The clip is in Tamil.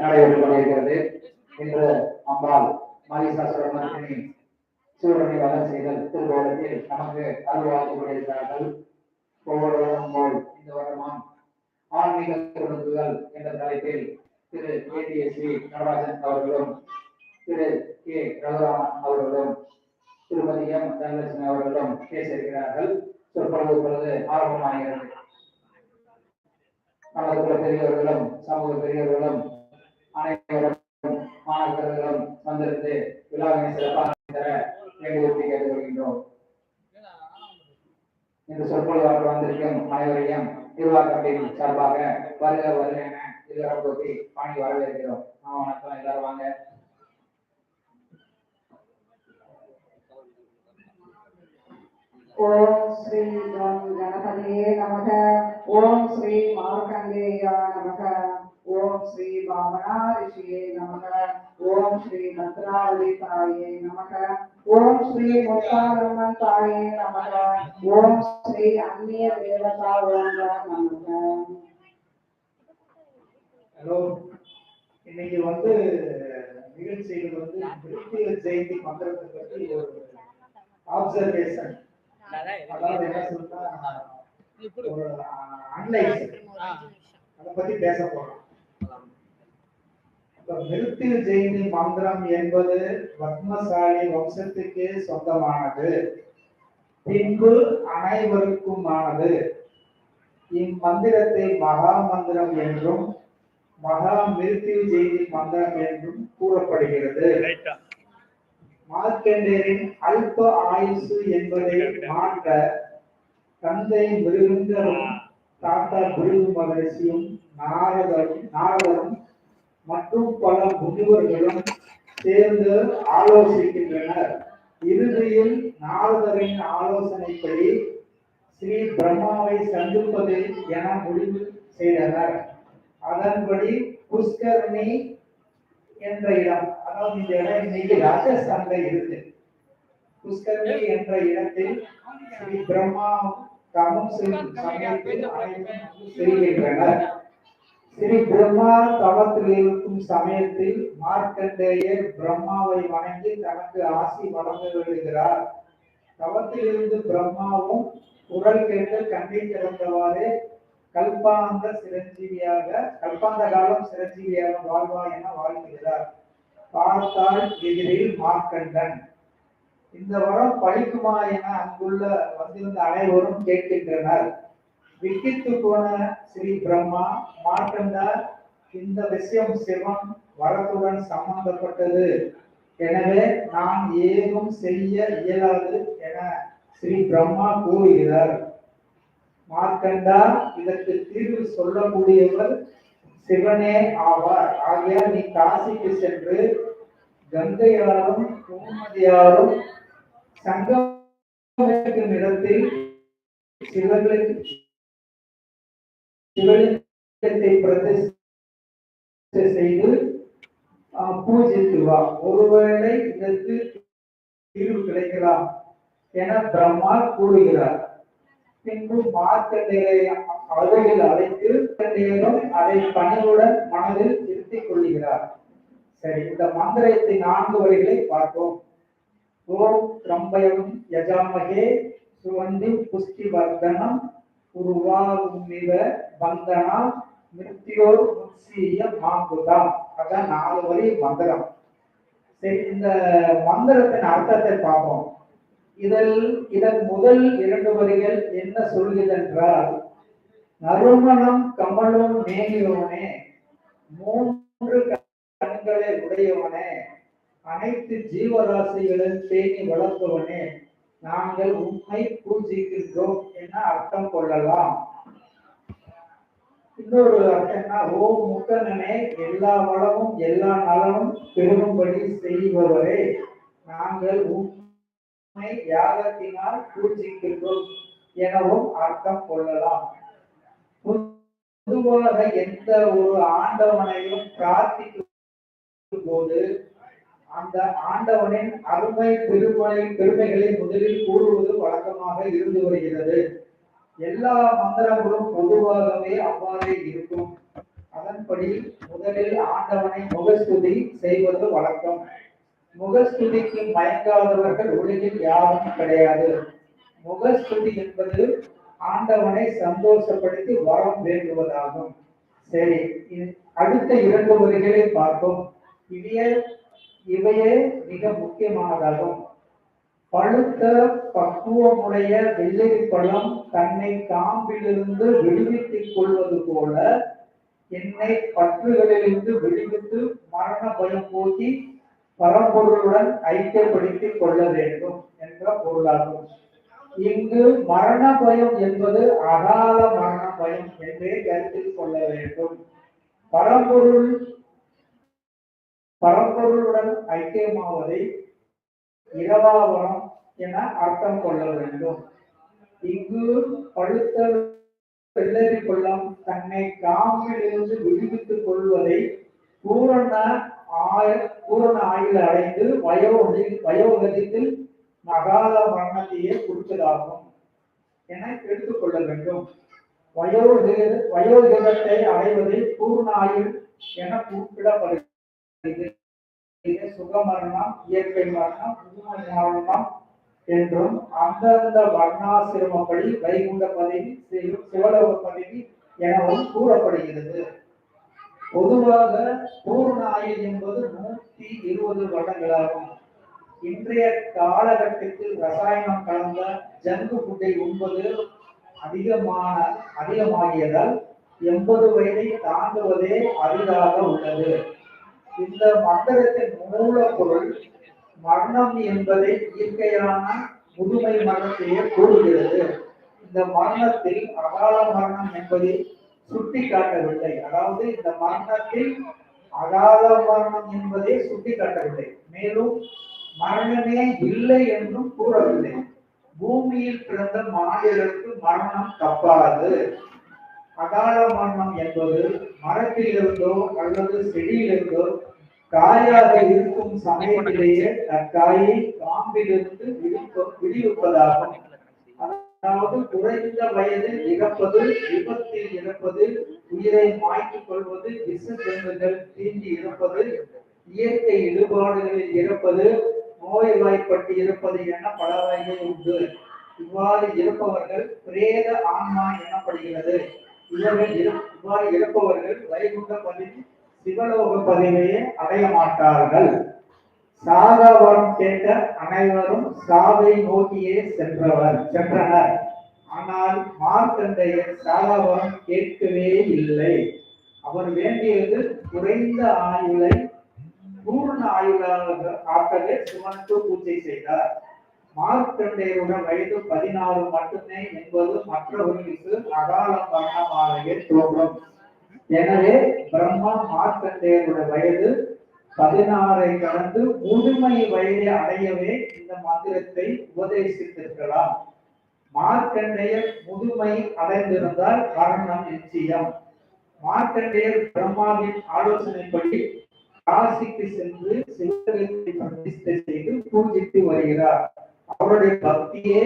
நடைபெற்றுக் கொண்டிருக்கிறது இன்று அம்பாள் மகிஷாசுரமர்த்தினி சூழலை வளம் செய்தல் திருவோலத்தில் நமக்கு அருள்வாழ்த்து கொண்டிருக்கிறார்கள் ஒவ்வொரு வருடம் போல் இந்த வருடமாம் ஆன்மீக குழுக்கள் என்ற தலைப்பில் திரு A T. S. V. Natarajan அவர்களும் திரு கே. ரகுராமன் அவர்களும் திருமதி எம். தனலட்சுமி அவர்களும் பேச இருக்கிறார்கள் சொற்பொழுது பொழுது ஆரம்பமாகிறது. நமது பெரியவர்களும் சமூக பெரியவர்களும் அனைவரும் மாணவர்களும் வந்திருந்து விழாவினை சிறப்பாக தர கேட்டுக்கொள்கின்றோம் இந்த சொற்பொழிவாக வந்திருக்கும் அனைவரையும் நிர்வாக கமிட்டி சார்பாக வருக வருக என பாணி வரவேற்கிறோம். ஆ, வணக்கம். எல்லாரும் வாங்க. ஓம் ஸ்ரீ கணபதியே நமக. ஓம் ஸ்ரீ மார்க்கண்டேயா நமக. ஓம் ஸ்ரீ வாமனா ரிஷியே நமக. ஓம் ஸ்ரீ பத்ராவதி தாயே நமக. ஓம் ஸ்ரீ முத்தாரம்மன் தாயே நமக. ஓம் ஸ்ரீ அந்நிய தேவதா ஓங்க நமக. ஹலோ. இன்னைக்கு வந்து நிகழ்ச்சிகள் வந்து கிருத்திக ஜெயந்தி மந்திரத்தை பற்றி ஒரு ஆப்சர்வேஷன் அதாவது என்ன சொல்றா? அனலைஸ் அதை பத்தி பேச போறோம். மிருத்யு ஜெயந்தி மந்திரம் என்பது பத்மசாலி வம்சத்துக்கே சொந்தமானது. பின்பு அனைவருக்குமானது. இம்மந்திரத்தை மகா மந்திரம் என்றும் மகா மிருத்யு ஜெயந்தி மந்திரம் என்றும் கூறப்படுகிறது. மார்க்கண்டேயரின் அல்ப ஆயுசு என்பதை மாற்ற தந்தை மிருகந்தரும் தாத்தா பிருகு மகரிஷியும் நாரதரும் நாரதரும் மற்றும் பல முனிவர்களும் சேர்ந்து ஆலோசிக்கின்றனர். இறுதியில் நாரதரின் ஆலோசனைப்படி ஸ்ரீ பிரம்மாவை சந்திப்பது என முடிவு செய்தனர். அதன்படி புஷ்கரணி என்ற இடம் அதாவது இந்த இடம் இன்னைக்கு ராஜஸ்தான்ல இருக்கு. புஷ்கரணி என்ற இடத்தில் ஸ்ரீ பிரம்மா தவம் செய்யும் சமயத்தில் அனைவரும் செய்கின்றனர் ஸ்ரீ பிரம்மா தவத்தில் இருக்கும் சமயத்தில் மார்க்கண்டேயர் பிரம்மாவை வணங்கி தனக்கு ஆசி வழங்க விடுகிறார் தவத்திலிருந்து பிரம்மாவும் குரல் கேட்டு கண்ணை திறந்தவாறே கல்பாந்த சிரஞ்சீவியாக கல்பாந்த காலம் சிரஞ்சீவியாக வாழ்வா என வாழ்கிறார். பார்த்தால் எதிரில் மார்க்கண்டன். இந்த வரம் பழிக்குமா என அங்குள்ள வந்திருந்த அனைவரும் கேட்கின்றனர். விக்கித்து போன ஸ்ரீ பிரம்மா மார்க்கண்டா இந்த விஷயம் சிவன் வரத்துடன் சம்பந்தப்பட்டது. எனவே நான் ஏதும் செய்ய இயலாது என ஸ்ரீ பிரம்மா கூறுகிறார். மார்க்கண்டா இதற்கு தீர்வு சொல்லக்கூடியவர் சிவனே ஆவார். ஆகியால் நீ காசிக்கு சென்று கங்கையாரும் கோமதியாரும் சங்கம் இடத்தில் சிவர்களுக்கு சிவலிங்கத்தை பிரதிஷ்டை செய்து ஆஹ், பூஜித்து வா ஒருவேளை இதற்கு தீர்வு கிடைக்கலாம் என பிரம்மா கூறுகிறார். பின்பு மார்க்கண்டேயரை அருகில் அழைத்து நேரம் அதை பணியுடன் மனதில் திருத்திக் கொள்கிறார். சரி இந்த மந்திரத்தை நான்கு வரிகளை பார்ப்போம். ஓம் ரம்பயம் யஜாமகே சுவந்தி புஷ்டி வர்தனம் உருவாகுமிவ பந்தனா மிருத்தியோர் முத்சீய மாங்குதாம். அதான் நாலு வரி மந்திரம். சரி இந்த மந்திரத்தின் அர்த்தத்தை பார்ப்போம். இதில் இதன் முதல் இரண்டு வரிகள் என்ன சொல்கிறதென்றால் நறுமணம் கமலும் மேனியோனே மூன்று கண்களை உடையவனே அனைத்து ஜீவராசிகளும் தேங்கி வளர்ப்பவனே நாங்கள் உண்மை பூஜிக்கின்றோம் என அர்த்தம் கொள்ளலாம். இன்னொரு அர்த்தம்னா ஓ முக்கனனே எல்லா வளமும் எல்லா நலனும் பெருகும்படி செய்பவரே நாங்கள் உண்மை யாகத்தினால் பூஜிக்கின்றோம் எனவும் அர்த்தம் கொள்ளலாம். பொதுவாக எந்த ஒரு ஆண்டவனையும் பிரார்த்திக்கும் போது அந்த ஆண்டவனின் அருமை பெருமை பெருமைகளை முதலில் கூறுவது வழக்கமாக இருந்து வருகிறது. எல்லா மந்திரங்களும் பொதுவாகவே அவ்வாறே இருக்கும். அதன்படி முதலில் ஆண்டவனை முகஸ்துதி செய்வது வழக்கம். முகஸ்துதிக்கு மயங்காதவர்கள் உலகில் யாரும் கிடையாது. முகஸ்துதி என்பது ஆண்டவனை சந்தோஷப்படுத்தி வரம் வேண்டுவதாகும். சரி அடுத்த இரண்டு வரிகளை பார்ப்போம். இவையே இவையே மிக முக்கியமானதாகும். பழுத்த பக்குவமுடைய வெள்ளரி பழம் தன்னை காம்பிலிருந்து விடுவித்துக் கொள்வது போல என்னை பற்றுகளிலிருந்து விடுவித்து மரண பயம் போக்கி பரம்பொருளுடன் ஐக்கியப்படுத்திக் கொள்ள வேண்டும் என்ற பொருளாகும். இங்கு மரண பயம் என்பது அகால மரண பயம் என்றே கருத்தில் கொள்ள வேண்டும். பரம்பொருள் பரம்பொருளுடன் ஐக்கியமாவதை இரவாவனம் என அர்த்தம் கொள்ள வேண்டும். இங்கு பழுத்த வெள்ளரி கொள்ளம் தன்னை காமிலிருந்து விடுவித்துக் கொள்வதை பூரண ஆய பூரண ஆயுள் அடைந்து வயோதி வயோகதத்தில் அகால மரணத்தையே கொடுத்ததாகும் என எடுத்துக்கொள்ள வேண்டும். வயோதிக வயோதிகத்தை அடைவதை பூர்ண ஆயுள் என குறிப்பிடப்படுகிறது. சுகமரணம் இயற்கை மரணம் புதுமை மரணம் என்றும் அந்தந்த வர்ணாசிரமப்படி வைகுண்ட பதவி செய்யும் சிவலோக பதவி எனவும் கூறப்படுகிறது. பொதுவாக பூர்ண ஆயுள் என்பது நூத்தி இருபது வருடங்களாகும். இன்றைய காலகட்டத்தில் ரசாயனம் கலந்த ஜங்கு ஃபுட்டை உண்பது அதிகமான அதிகமாகியதால் எண்பது வயதை தாண்டுவதே அரிதாக உள்ளது. இந்த மந்திரத்தின் மூலப்பொருள் மரணம் என்பதை இயற்கையான முதுமை மரணத்தையே கூறுகிறது. இந்த மரணத்தில் அகால மரணம் என்பதை சுட்டி காட்டவில்லை அதாவது இந்த மரணத்தில் அகால மரணம் என்பதை சுட்டி காட்டவில்லை மேலும் மரணமே இல்லை என்றும் கூறவில்லை. பூமியில் பிறந்த மாநிலருக்கு மரணம் தப்பாது. அகால மரணம் என்பது மரத்திலிருந்தோ அல்லது செடியிலிருந்தோ காயாக இருக்கும் சமயத்திலேயே அக்காயை காம்பிலிருந்து விடுவிப்பதாகும். அதாவது குறைந்த வயதில் இறப்பது விபத்தில் இறப்பது உயிரை மாய்த்துக் கொள்வது விச தீண்டி இருப்பது இயற்கை இடுபாடுகளில் இறப்பது நோய்வாய்ப்பட்டு இருப்பது என பல வகைகள் உண்டு. இவ்வாறு இருப்பவர்கள் பிரேத ஆன்மா எனப்படுகிறது. இவர்கள் இவ்வாறு இருப்பவர்கள் வைகுண்ட பள்ளி சிவலோக பதவியை அடைய மாட்டார்கள் சாதவரம் கேட்ட அனைவரும் சாவை நோக்கியே சென்றவர் சென்றனர். ஆனால் மார்க்கண்டையர் சாதவரம் கேட்கவே இல்லை. அவர் வேண்டியது குறைந்த ஆயுளை பூர்ண ஆயுளாக ஆக்கவே சுமந்து பூஜை செய்தார். மார்க்கண்டையருடன் வயது பதினாறு மட்டுமே என்பது மற்றவர்களுக்கு அகால மரணமாகவே தோன்றும். எனவே பிரம்மா மார்க்கண்டேயரோட வயது பதினாறை கடந்து முதுமை வயதை அடையவே இந்த மந்திரத்தை உபதேசித்திருக்கலாம். மார்க்கண்டேயர் முதுமை அடைந்திருந்தால் காரணம் நிச்சயம். மார்க்கண்டேயர் பிரம்மாவின் ஆலோசனைப்படி காசிக்கு சென்று சிவலிங்கத்தை பிரதிஷ்டை செய்து பூஜித்து வருகிறார். அவருடைய பக்தியே